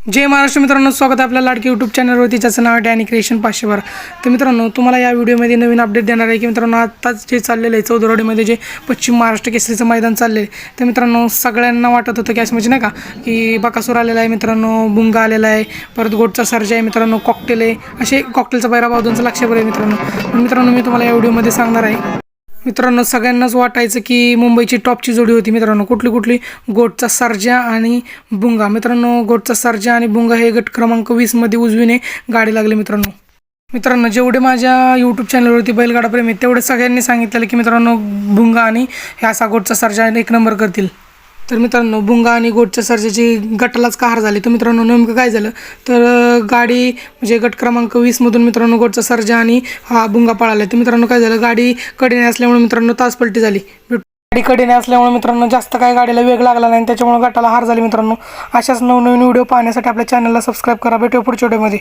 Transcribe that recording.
जय महाराष्ट्र मित्रांनो स्वागत आहे आपल्या लाडकी यूट्यूब चॅनलवरती ज्याचं नाव आहे डॅनी क्रिएशन पाचशेवर तर मित्रांनो तुम्हाला या व्हिडिओमध्ये नवीन अपडेट देणार आहे की मित्रांनो आत्ताच जे चाललेलं आहे चौदरोडीमध्ये जे पश्चिम महाराष्ट्र केसरीचं मैदान चाललेलं आहे तर मित्रांनो सगळ्यांना वाटत होतं की असं म्हणजे नाही का की बकासूर आलेला आहे मित्रांनो बुंगा आलेला आहे परत गोटचा सर्जा आहे मित्रांनो कॉकटेल आहे. असे कॉकटेलचा बैरा बावधनचं लक्ष आहे मित्रांनो. मित्रांनो मी तुम्हाला या व्हिडिओमध्ये सांगणार आहे. मित्रांनो सगळ्यांनाच वाटायचं की मुंबईची टॉपची जोडी होती मित्रांनो. कुठली कुठली? गोटचा सर्जा आणि बुंगा. मित्रांनो गोटचा सर्जा आणि बुंगा हे गट क्रमांक वीसमध्ये उजवीने गाडी लागली मित्रांनो. मित्रांनो जेवढे माझ्या यूट्यूब चॅनलवरती बैलगाडा प्रेमी तेवढे सगळ्यांनी सांगितलेलं की मित्रांनो भुंगा आणि ह्या असा गोटचा सर्जा एक नंबर करतील. तर मित्रांनो बुंगा आणि गोटच्या सर्जेची गटालाच कहार झाली. तर मित्रांनो नेमकं काय झालं? तर गाडी म्हणजे गट क्रमांक वीसमधून मित्रांनो गोटचा सर्जा आणि हा बुंगा पळाला तर मित्रांनो काय झालं? गाडी कडेने असल्यामुळे मित्रांनो तास पलटी झाली. गाडी कडेने असल्यामुळे मित्रांनो जास्त काय गाडीला वेग लागला नाही त्याच्यामुळे गटाला हार झाली मित्रांनो. अशाच नवनवीन व्हिडिओ पाहण्यासाठी आपल्या चॅनलला सबस्क्राईब करा. भेटूया पुढच्या व्हिडिओमध्ये